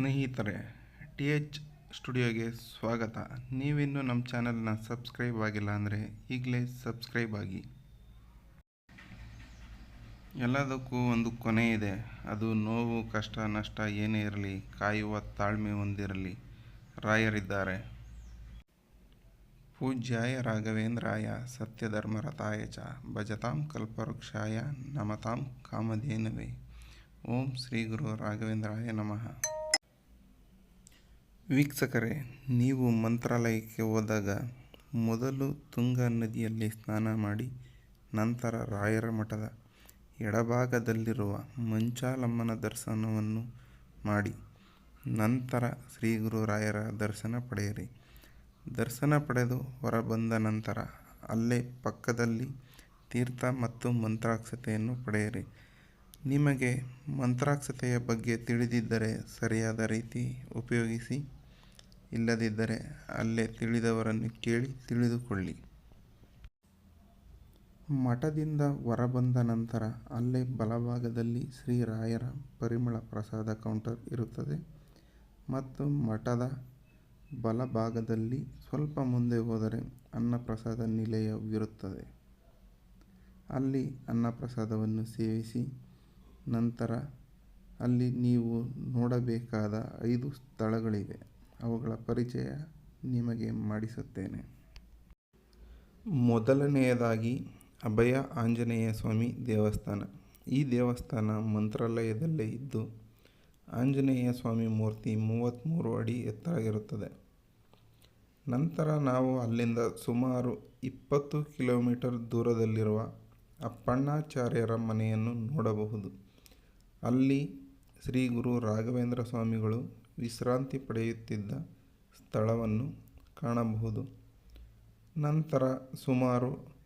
ಸ್ನೇಹಿತರೆ, T H ಸ್ಟುಡಿಯೋಗೆ ಸ್ವಾಗತ. ನೀವಿನ್ನೂ ನಮ್ಮ ಚಾನಲ್ನ ಸಬ್ಸ್ಕ್ರೈಬ್ ಆಗಿಲ್ಲ ಅಂದರೆ ಈಗಲೇ ಸಬ್ಸ್ಕ್ರೈಬ್ ಆಗಿ. ಎಲ್ಲದಕ್ಕೂ ಒಂದು ಕೊನೆ ಇದೆ. ಅದು ನೋವು, ಕಷ್ಟ, ನಷ್ಟ ಏನೇ ಇರಲಿ, ಕಾಯುವ ತಾಳ್ಮೆ ಹೊಂದಿರಲಿ. ರಾಯರಿದ್ದಾರೆ. ಪೂಜ್ಯಾಯ ರಾಘವೇಂದ್ರಾಯ ಸತ್ಯಧರ್ಮರತಾಯ ಚ ಭಜತಾಂ ಕಲ್ಪವೃಕ್ಷಾಯ ನಮತಾಂ ಕಾಮಧೇನವೇ. ಓಂ ಶ್ರೀ ಗುರು ರಾಘವೇಂದ್ರಾಯ ನಮಃ. ವೀಕ್ಷಕರೇ, ನೀವು ಮಂತ್ರಾಲಯಕ್ಕೆ ಹೋದಾಗ ಮೊದಲು ತುಂಗಾ ನದಿಯಲ್ಲಿ ಸ್ನಾನ ಮಾಡಿ, ನಂತರ ರಾಯರ ಮಠದ ಎಡಭಾಗದಲ್ಲಿರುವ ಮಂಚಾಲಮ್ಮನ ದರ್ಶನವನ್ನು ಮಾಡಿ, ನಂತರ ಶ್ರೀ ಗುರು ರಾಯರ ದರ್ಶನ ಪಡೆಯಿರಿ. ದರ್ಶನ ಪಡೆದು ಹೊರಬಂದ ನಂತರ ಅಲ್ಲೇ ಪಕ್ಕದಲ್ಲಿ ತೀರ್ಥ ಮತ್ತು ಮಂತ್ರಾಕ್ಷತೆಯನ್ನು ಪಡೆಯಿರಿ. ನಿಮಗೆ ಮಂತ್ರಾಕ್ಷತೆಯ ಬಗ್ಗೆ ತಿಳಿದಿದ್ದರೆ ಸರಿಯಾದ ರೀತಿ ಉಪಯೋಗಿಸಿ ಇಲ್ಲದಿದ್ದರೆ ಅಲ್ಲೇ ತಿಳಿದವರನ್ನು ಕೇಳಿ ತಿಳಿದುಕೊಳ್ಳಿ. ಮಠದಿಂದ ಹೊರಬಂದ ನಂತರ ಅಲ್ಲೇ ಬಲಭಾಗದಲ್ಲಿ ಶ್ರೀರಾಯರ ಪರಿಮಳ ಪ್ರಸಾದ ಕೌಂಟರ್ ಇರುತ್ತದೆ ಮತ್ತು ಮಠದ ಬಲಭಾಗದಲ್ಲಿ ಸ್ವಲ್ಪ ಮುಂದೆ ಹೋದರೆ ಅನ್ನಪ್ರಸಾದ ನಿಲಯವಿರುತ್ತದೆ. ಅಲ್ಲಿ ಅನ್ನಪ್ರಸಾದವನ್ನು ಸೇವಿಸಿ ನಂತರ ಅಲ್ಲಿ ನೀವು ನೋಡಬೇಕಾದ ಐದು ಸ್ಥಳಗಳಿವೆ. ಅವುಗಳ ಪರಿಚಯ ನಿಮಗೆ ಮಾಡಿಸುತ್ತೇನೆ. ಮೊದಲನೆಯದಾಗಿ ಅಭಯ ಆಂಜನೇಯ ಸ್ವಾಮಿ ದೇವಸ್ಥಾನ. ಈ ದೇವಸ್ಥಾನ ಮಂತ್ರಾಲಯದಲ್ಲೇ ಇದ್ದು, ಆಂಜನೇಯ ಸ್ವಾಮಿ ಮೂರ್ತಿ ಮೂವತ್ತ್ಮೂರು ಅಡಿ ಎತ್ತರ ನಂತರ ನಾವು ಅಲ್ಲಿಂದ ಸುಮಾರು ಇಪ್ಪತ್ತು ಕಿಲೋಮೀಟರ್ ದೂರದಲ್ಲಿರುವ ಅಪ್ಪಣ್ಣಾಚಾರ್ಯರ ಮನೆಯನ್ನು ನೋಡಬಹುದು. ಅಲ್ಲಿ ಶ್ರೀ ಗುರು ರಾಘವೇಂದ್ರ ಸ್ವಾಮಿಗಳು ವಿಶ್ರಾಂತಿ ಪಡೆಯುತ್ತಿದ್ದ ಸ್ಥಳವನ್ನು ಕಾಣಬಹುದು. ನಂತರ ಸುಮಾರು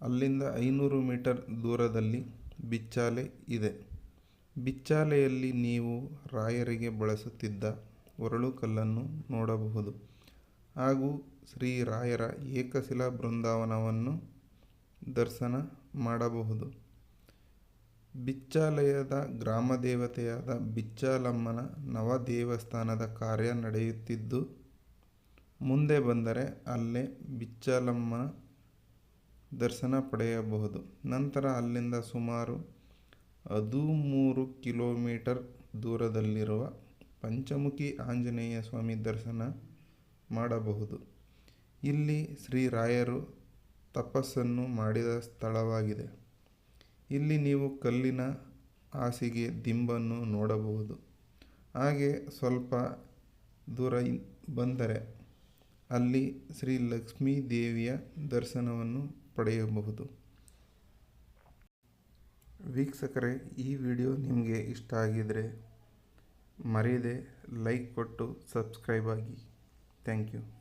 ಅಲ್ಲಿಂದ ಐನೂರು ಮೀಟರ್ ದೂರದಲ್ಲಿ ಬಿಚ್ಚಾಲೆ ಇದೆ. ಬಿಚ್ಚಾಲೆಯಲ್ಲಿ ನೀವು ರಾಯರಿಗೆ ಬಳಸುತ್ತಿದ್ದ ಕಲ್ಲನ್ನು ನೋಡಬಹುದು. ಹಾಗೂ ಶ್ರೀ ರಾಯರ ಏಕಶಿಲಾ ಬೃಂದಾವನವನ್ನು ದರ್ಶನ ಮಾಡಬಹುದು. ಬಿಚ್ಚಾಲಯದ ಗ್ರಾಮದೇವತೆಯಾದ ಬಿಚ್ಚಾಲಮ್ಮನ ನವ ದೇವಸ್ಥಾನದ ಕಾರ್ಯ ನಡೆಯುತ್ತಿದ್ದು, ಮುಂದೆ ಬಂದರೆ ಅಲ್ಲೇ ಬಿಚ್ಚಾಲಮ್ಮನ ದರ್ಶನ ಪಡೆಯಬಹುದು. ನಂತರ ಅಲ್ಲಿಂದ ಸುಮಾರು ಹದಿಮೂರು ಕಿಲೋಮೀಟರ್ ದೂರದಲ್ಲಿರುವ ಪಂಚಮುಖಿ ಆಂಜನೇಯ ಸ್ವಾಮಿ ದರ್ಶನ ಮಾಡಬಹುದು. ಇಲ್ಲಿ ಶ್ರೀ ರಾಯರು ತಪಸ್ಸನ್ನು ಮಾಡಿದ ಸ್ಥಳವಾಗಿದೆ. ಇಲ್ಲಿ ನೀವು ಕಲ್ಲಿನ ಹಾಸಿಗೆ ದಿಂಬನ್ನು ನೋಡಬಹುದು. ಹಾಗೆ ಸ್ವಲ್ಪ ದೂರ ಬಂದರೆ ಅಲ್ಲಿ ಶ್ರೀ ಲಕ್ಷ್ಮೀ ದೇವಿಯ ದರ್ಶನವನ್ನು ಪಡೆಯಬಹುದು. ವೀಕ್ಷಕರೇ, ಈ ವಿಡಿಯೋ ನಿಮಗೆ ಇಷ್ಟ ಆಗಿದರೆ ಮರೆಯದೆ ಲೈಕ್ ಕೊಟ್ಟು ಸಬ್ಸ್ಕ್ರೈಬ್ ಆಗಿ. Thank you.